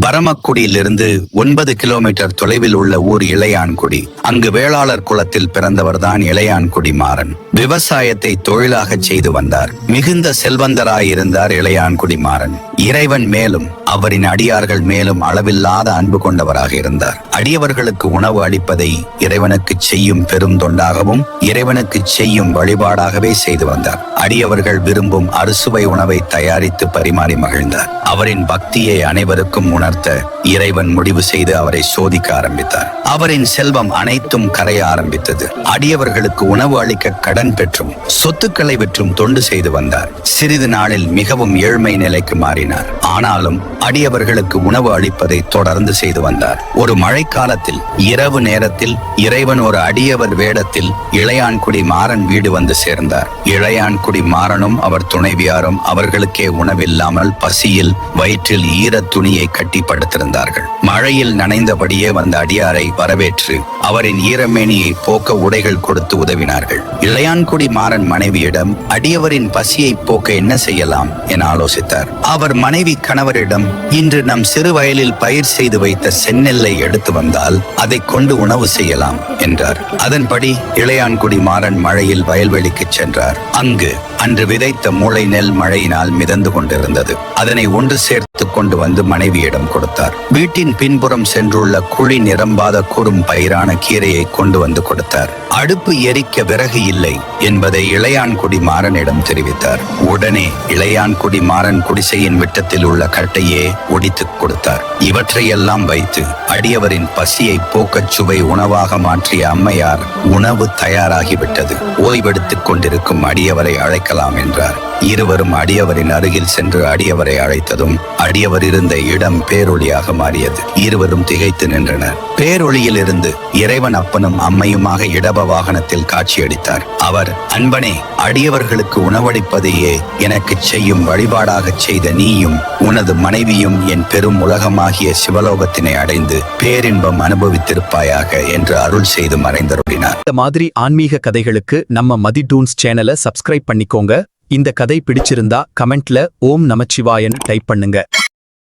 பரமக்குடியிலிருந்து ஒன்பது கிலோமீட்டர் தொலைவில் உள்ள ஊர் இளையான்குடி. அங்கு வேளாளர் குலத்தில் பிறந்தவர்தான் இளையான்குடி மாறன். விவசாயத்தை தொழிலாக செய்து வந்தார். மிகுந்த செல்வந்தராய் இருந்தார் இளையான்குடி மாறன். இறைவன் மேலும் அவரின் அடியார்கள் மேலும் அளவில்லாத அன்பு கொண்டவராக இருந்தார். அடியவர்களுக்கு உணவு அளிப்பதை இறைவனுக்கு செய்யும் பெரும் தொண்டாகவும் இறைவனுக்கு செய்யும் வழிபாடாகவே செய்து வந்தார். அடியவர்கள் விரும்பும் அறுசுவை உணவை தயாரித்து பரிமாறி மகிழ்ந்தார். அவரின் பக்தியை அனைவருக்கும் உணர்த்த இறைவன் முடிவு செய்து அவரை சோதிக்க ஆரம்பித்தார். அவரின் செல்வம் அனைத்தும் கரைய ஆரம்பித்தது. அடியவர்களுக்கு உணவு அளிக்க கடன் பெற்றும் சொத்துக்களை விற்றும் தொண்டு செய்து வந்தார். சிறிது நாளில் மிகவும் ஏழ்மை நிலைக்கு மாறினார். ஆனாலும் அடியவர்களுக்கு உணவு அளிப்பதை தொடர்ந்து செய்து வந்தார். ஒரு மழைக்காலத்தில் இரவு நேரத்தில் இறைவன் ஒரு அடியவர் வேடத்தில் இளையான்குடி மாறன் வீடு வந்து சேர்ந்தார். இளையான்குடி மாறனும் அவர் துணைவியாரும் அவர்களுக்கே உணவில்லாமல் பசியில் வயிற்றில் ஈர துணியை கட்டி படுத்திருந்தார்கள் மழையில் நனைந்தபடியே வந்த அடியாரை வரவேற்று அவரின் ஈரமேனியை போக்க உடைகள் கொடுத்து உதவினார்கள். இளையான்குடி மாறன் மனைவியிடம் அடியவரின் பசியை போக்க என்ன செய்யலாம்? என ஆலோசித்தார். அவர் மனைவி கணவரிடம் இன்று நம் சிறு வயலில் பயிர் செய்து வைத்த செந்நெல்லை எடுத்து வந்தால் அதை கொண்டு உணவு செய்யலாம் என்றார். அதன்படி இளையான்குடி மாறன் மழையில் வயல்வெளிக்கு சென்றார். அங்கு அன்று விதைத்த மூளை நெல் மழையினால் மிதந்து கொண்டிருந்தது. அதனை ஒன்று சேர்த்து கொண்டு வந்து மனைவியிடம் கொடுத்தார். வீட்டின் பின்புறம் சென்றுள்ள குழி நிரம்பாத கூறும் பயிரான கீரையை கொண்டு வந்து கொடுத்தார். அடுப்பு எரிக்க விறகு இல்லை என்பதை இளையான்குடி மாறனிடம் தெரிவித்தார். உடனே இளையான்குடி மாறன் குடிசையின் விட்டத்தில் உள்ள கட்டையே ஒடித்துக் கொடுத்தார். இவற்றையெல்லாம் வைத்து அடியவரின் பசியை போக்கச் சுவை உணவாக மாற்றிய அம்மையார் உணவு தயாராகிவிட்டது. ஓய்வெடுத்துக் கொண்டிருக்கும் அடியவரை அழைக்க அழைக்கலாம் என்றார். இருவரும் அடியவரின் அருகில் சென்று அடியவரை அழைத்ததும் அடியவர் இருந்த இடம் பேரொளியாக மாறியது. இருவரும் திகைத்து நின்றனர். பேரொளியில் இருந்து இறைவன் அப்பனும் அம்மையுமாக இடப வாகனத்தில் காட்சியளித்தார். அவர் அன்பனே அடியவர்களுக்கு உணவளிப்பதையே எனக்கு செய்யும் வழிபாடாகச் செய்த நீயும் உனது மனைவியும் என் பெரும் உலகமாகிய சிவலோகத்தினை அடைந்து பேரின்பம் அனுபவித்திருப்பாயாக என்று அருள் செய்து மறைந்தருளினார். இந்த மாதிரி ஆன்மீக கதைகளுக்கு நம்ம மதி டூன்ஸ் சேனலை சப்ஸ்கிரைப் பண்ணிக்கோங்க. இந்த கதை பிடிச்சிருந்தா கமெண்ட்ல ஓம் நமச்சிவாயன் டைப் பண்ணுங்க.